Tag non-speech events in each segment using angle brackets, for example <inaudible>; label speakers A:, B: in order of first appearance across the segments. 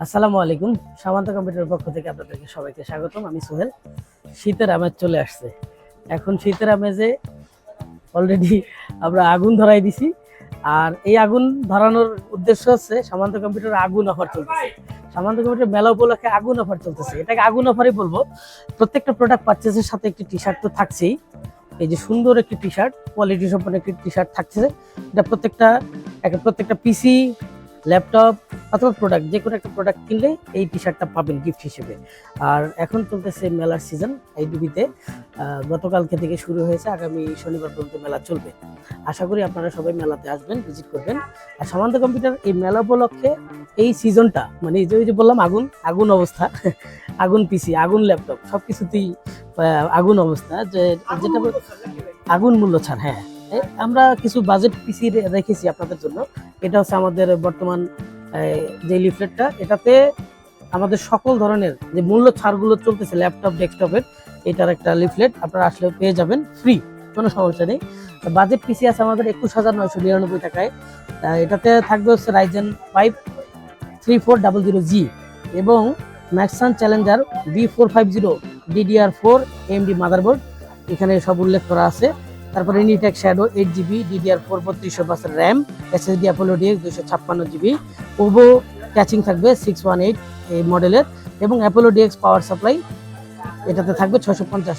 A: আসসালামু আলাইকুম, সামান্ত কম্পিউটারের পক্ষ থেকে আপনাদেরকে সবাইকে স্বাগতম। আমি সোহেল। শীতের আমেজ চলে আসছে। এখন শীতের আমেজে অলরেডি আমরা আগুন ধরাই দিছি। আর এই আগুন ধরানোর উদ্দেশ্য হচ্ছে, সামান্ত কম্পিউটার আগুন অফার চলতেছে। সামান্ত কম্পিউটার মেলা উপলক্ষে আগুন অফার চলতেছে। এটাকে আগুন অফারই বলব। প্রত্যেকটা প্রোডাক্ট পারচেসের সাথে একটি টি শার্ট তো থাকছেই। এই যে সুন্দর একটি টি শার্ট কোয়ালিটি সম্পন্ন একটি টি শার্ট থাকছে। এটা প্রত্যেকটা একটা প্রত্যেকটা পিসি ল্যাপটপ অথবা প্রোডাক্ট যে কোনো একটা প্রোডাক্ট কিনলে এই টি শার্টটা পাবেন গিফট হিসেবে। আর এখন চলতেছে মেলার সিজন আইডিবিতে। গতকালকে থেকে শুরু হয়েছে আগামী শনিবার পর্যন্ত মেলা চলবে। আশা করি আপনারা সবাই মেলাতে আসবেন ভিজিট করবেন। আর সামান্ত কম্পিউটার এই মেলা উপলক্ষে এই সিজনটা মানে এই যে বললাম আগুন আগুন অবস্থা <laughs> আগুন পিসি আগুন ল্যাপটপ সব কিছুতেই আগুন অবস্থা। যে যেটা আগুন মূল্য ছাড় হ্যাঁ। আমরা কিছু বাজেট পিসি রেখেছি আপনাদের জন্য। এটা হচ্ছে আমাদের বর্তমান যে লিফলেটটা এটাতে আমাদের সকল ধরনের যে মূল্য ছাড়গুলো চলতেছে ল্যাপটপ ডেস্কটপের এটার একটা লিফলেট আপনারা আসলে পেয়ে যাবেন ফ্রি কোনো সমস্যা নেই। বাজেট পিসি আছে আমাদের একুশ হাজার নয়শো নিরানব্বই টাকায়। এটাতে থাকবে হচ্ছে Ryzen five three four double zero G এবং Maxsun challenger B four five zero DDR four MD motherboard এখানে সব উল্লেখ করা আছে। তারপরে Initech shadow eight GB DDR four বত্রিশশো বাসের র্যাম এসএসডি অ্যাপোলো ডিএক্স দুশো ছাপ্পান্ন জিবি ওভো ক্যাচিং থাকবে সিক্স ওয়ান এইট এই মডেলের এবং অ্যাপোলো ডিএক্স পাওয়ার সাপ্লাই এটাতে থাকবে ছশো পঞ্চাশ।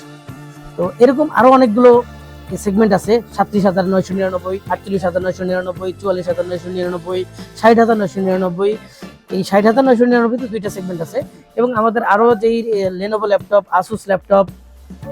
A: তো এরকম আরও অনেকগুলো সেগমেন্ট আছে, সাতত্রিশ হাজার নয়শো নিরানব্বই, আটচল্লিশ হাজার নয়শো নিরানব্বই, চুয়াল্লিশ হাজার নয়শো নিরানব্বই, ষাট হাজার নয়শো নিরানব্বই, এই ষাট হাজার নয়শো নিরানব্বইতে দুইটা সেগমেন্ট আছে, এবং আমাদের আরও যেই লেনোভো ল্যাপটপ আসুস ল্যাপটপ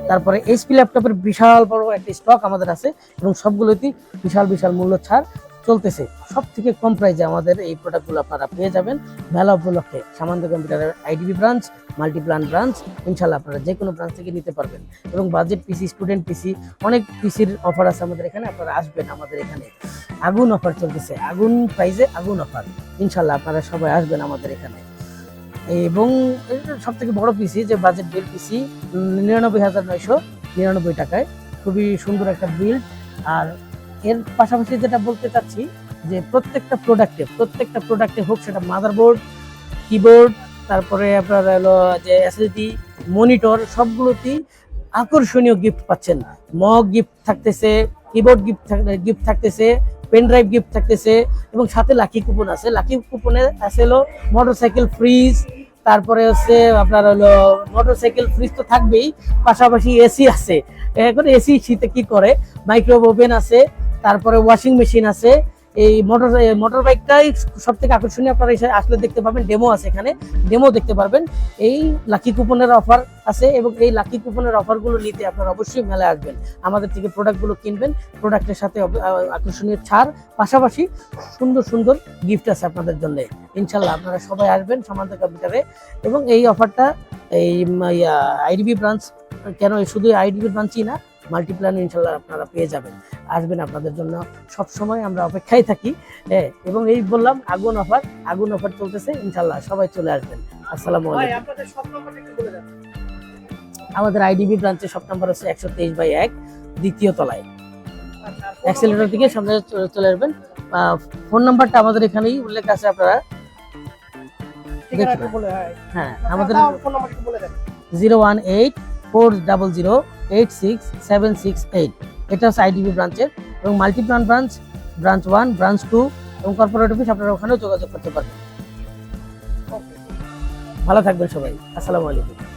A: তারপরে এইচপি ল্যাপটপের বিশাল বড় একটা স্টক আমাদের আছে এবং সবগুলোতেই বিশাল বিশাল মূল্য ছাড় চলতেছে। সব থেকে কম প্রাইজে আমাদের এই প্রোডাক্টগুলো আপনারা পেয়ে যাবেন মেলা উপলক্ষে। সামান্ত কম্পিউটারের আইডিবি ব্রাঞ্চ মাল্টিপ্লান ব্রাঞ্চ ইনশাল্লাহ আপনারা যে কোনো ব্রাঞ্চ থেকে নিতে পারবেন। এবং বাজেট পিসি স্টুডেন্ট পিসি অনেক পিসির অফার আছে আমাদের এখানে, আপনারা আসবেন আমাদের এখানে। আগুন অফার চলতেছে। আগুন প্রাইজে আগুন অফার ইনশাল্লাহ আপনারা সবাই আসবেন আমাদের এখানে। এবং সব থেকে বড় পিসি যে বাজেট বিল পিসি নিরানব্বই হাজার নয়শো নিরানব্বই টাকায়। খুবই সুন্দর একটা বিল্ড আর এর পাশাপাশি যেটা বলতে চাচ্ছি, যে প্রত্যেকটা প্রোডাক্টে প্রত্যেকটা প্রোডাক্টে হোক, সেটা মাদারবোর্ড কিবোর্ড তারপরে আপনার হলো যে এসএসডি মনিটর সবগুলোতেই আকর্ষণীয় গিফট পাচ্ছেন। মগ গিফট থাকতেছে কিবোর্ড গিফট গিফট থাকতেছে পেন ড্রাইভ গিফট থাকতেছে এবং সাথে লাকি কুপন আছে। লাকি কুপনে আছে হলো মোটরসাইকেল ফ্রিজ তারপরে হচ্ছে আপনার হলো মোটরসাইকেল ফ্রিজ তো থাকবেই, পাশাপাশি এসি আছে। এখন এসি শীতে কি করে? মাইক্রোওভেন ওভেন আছে, তারপরে ওয়াশিং মেশিন আছে এই মোটর মোটর বাইকটাই সব থেকে আকর্ষণীয় আপনারা আসলে দেখতে পাবেন ডেমো আছে এখানে ডেমো দেখতে পারবেন। এই লাকি কুপনের অফার আছে এবং এই লাকি কুপনের অফারগুলো নিতে আপনারা অবশ্যই মেলায় আসবেন। আমাদের থেকে প্রোডাক্টগুলো কিনবেন প্রোডাক্টের সাথে আকর্ষণীয় ছাড়, পাশাপাশি সুন্দর সুন্দর গিফট আছে আপনাদের জন্য। ইনশাল্লাহ আপনারা সবাই আসবেন সমান্ত কম্পিউটারে এবং এই অফারটা এই আইডিবি ব্রাঞ্চ কেন শুধু আইডিবি ব্রাঞ্চই না মাল্টিপ্ল্যান ইনশাল্লাহ আপনারা পেয়ে যাবেন আসবেন আপনাদের জন্য। সব সময় আমরা অপেক্ষায় থাকি হ্যাঁ এবং এই বললাম আগুন অফার আগুন অফার চলতেছে ইনশাল্লাহ সবাই চলে আসবেন। আসসালামু আলাইকুম। আমাদের আইডিবি ব্রাঞ্চের সব নাম্বার হচ্ছে একশো তেইশ বাই এক দ্বিতীয় তলায়।
B: আচ্ছা,
A: অ্যাক্সেলেটর থেকে সামনে চলে- আসবেন। ফোন নাম্বারটা আমাদের এখানেই উল্লেখ আছে আপনারা।
B: হ্যাঁ।
A: হ্যাঁ আমাদের zero one eight four double zero eight six seven six eight এটা হচ্ছে আইডিবি ব্রাঞ্চের এবং Multiplan branch branch one branch two এবং কর্পোরেট অফিস আপনারা ওখানেও যোগাযোগ করতে পারবেন। ভালো থাকবেন সবাই। আসসালামু আলাইকুম।